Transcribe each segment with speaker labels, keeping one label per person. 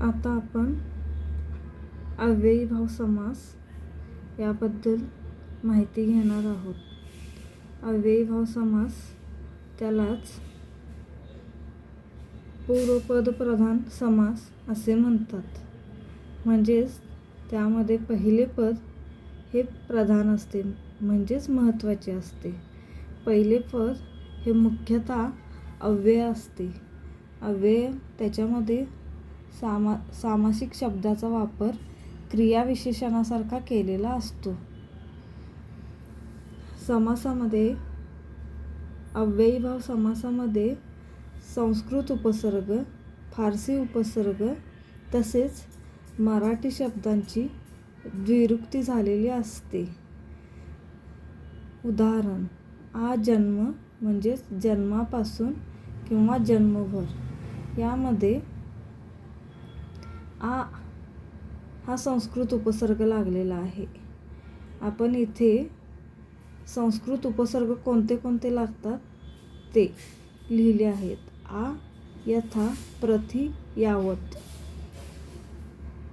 Speaker 1: आता आपण अव्ययीभाव समास याबद्दल माहिती घेणार आहोत. अव्ययीभाव समास त्यालाच पूर्वपदप्रधान समास असे म्हणतात. म्हणजेच त्यामध्ये पहिले पद हे प्रधान असते म्हणजेच महत्त्वाचे असते. पहिले पद हे मुख्यतः अव्यय असते. अव्यय त्याच्यामध्ये सामा सामासिक शब्दाचा वापर क्रियाविशेषणासारखा केलेला असतो. समासामध्ये अव्ययीभाव समासामध्ये संस्कृत उपसर्ग फारसी उपसर्ग तसेच मराठी शब्दांची द्विरुक्ती झालेली असते. उदाहरण आ जन्म म्हणजेच जन्मापासून किंवा जन्मभर. यामध्ये आ हा संस्कृत उपसर्ग लागलेला आहे. आपण इथे संस्कृत उपसर्ग कोणते कोणते लागतात? ते लिहिले आहेत. आ यथा प्रथि यावत.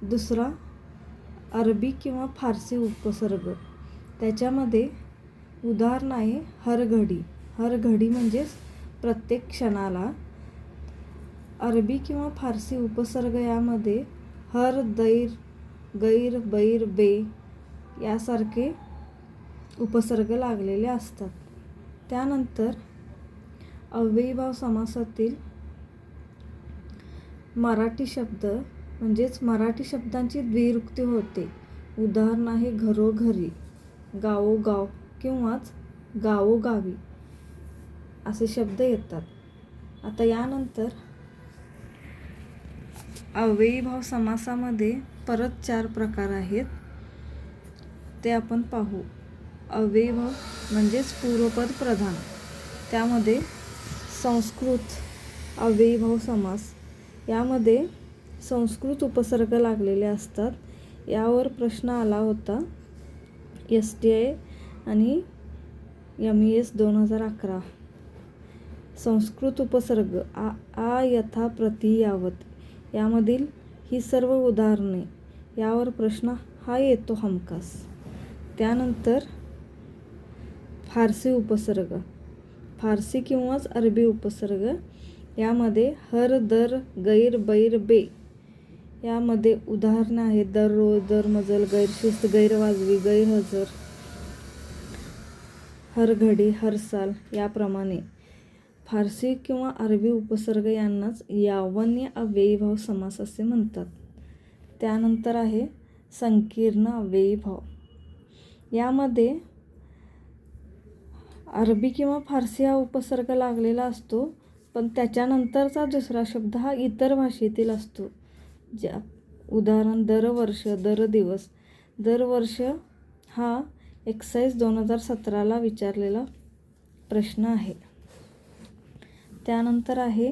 Speaker 1: दुसरा अरबी किंवा फारसी उपसर्ग. त्याच्यामध्ये उदाहरण आहे हर घडी हर घडी म्हणजेच प्रत्येक क्षणाला. अरबी किंवा फारसी उपसर्ग यामध्ये हर दैर गैर बैर बे यासारखे उपसर्ग लागलेले असतात. त्यानंतर अव्ययीभाव समासातील मराठी शब्द म्हणजेच मराठी शब्दांची द्विरुक्ती होते. उदाहरण आहे घरोघरी गावोगाव किंवाच गावोगावी असे शब्द येतात. आता यानंतर अव्ययीभाव समासामध्ये परत चार प्रकार आहेत. ते आपण पाहू. अव्ययीभाव म्हणजेच पूर्वपद प्रधान. त्यामध्ये संस्कृत अव्ययीभाव समास. यामध्ये संस्कृत उपसर्ग लागलेले असतात. यावर प्रश्न आला होता. एस टी आय आणि एम ई एस दोन हजार अकरा. संस्कृत उपसर्ग आ आ यथा प्रति यावत. यामधील ही सर्व उदाहरणे यावर प्रश्न हा येतो हमखास. त्यानंतर फारसी उपसर्ग. फारसी किंवाच अरबी उपसर्ग. यामध्ये हर दर गैर बैर बे यामध्ये उदाहरणं आहेत. दररोज दरमजल गैरशिस्त गैरवाजवी गैरहजर हर घडी हर साल याप्रमाणे. फारसी किंवा अरबी उपसर्ग यांनाच यावन्य अव्ययीभाव समास असे म्हणतात. त्यानंतर आहे संकीर्ण अव्ययीभाव. यामध्ये अरबी किंवा फारसी हा उपसर्ग लागलेला असतो पण त्याच्यानंतरचा दुसरा शब्द हा इतर भाषेतील असतो. ज्या उदाहरण दरवर्ष दर दिवस. दरवर्ष हा एक्साईज दोन हजार सतराला विचारलेला प्रश्न आहे. त्यानंतर आहे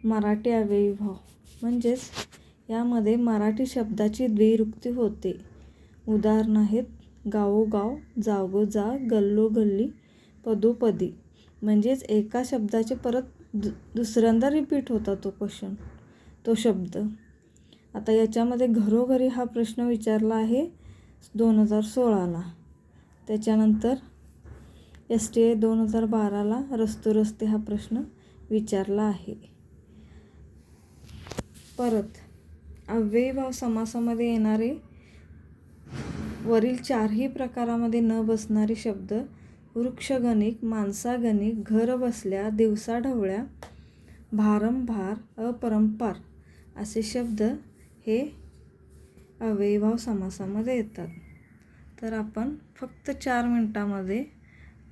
Speaker 1: मराठी अव्ययीभाव म्हणजेच यामध्ये मराठी शब्दाची द्विरुक्ती होते. उदाहरण आहेत गावोगाव जागोजा गल्लोगल्ली पदोपदी. म्हणजेच एका शब्दाचे परत दु दुसऱ्यांदा रिपीट होता तो क्वेश्चन तो शब्द. आता याच्यामध्ये घरोघरी हा प्रश्न विचारला आहे दोन हजार सोळाला. त्याच्यानंतर एस टी ए दोन हजार बाराला रस्तो रस्ते हा प्रश्न विचारला आहे. परत अव्ययीभाव समासामध्ये येणारे वरील चारही प्रकारामध्ये न बसणारे शब्द वृक्षगणिक माणसागणिक घर बसल्या दिवसाढवळ्या भारंभार अपरंपार असे शब्द हे अव्ययीभाव समासामध्ये येतात. तर आपण फक्त चार मिनटामध्ये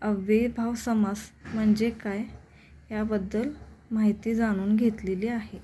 Speaker 1: अव्ययीभाव समास म्हणजे काय? याबद्दल माहिती जाणून घेतलेली आहे.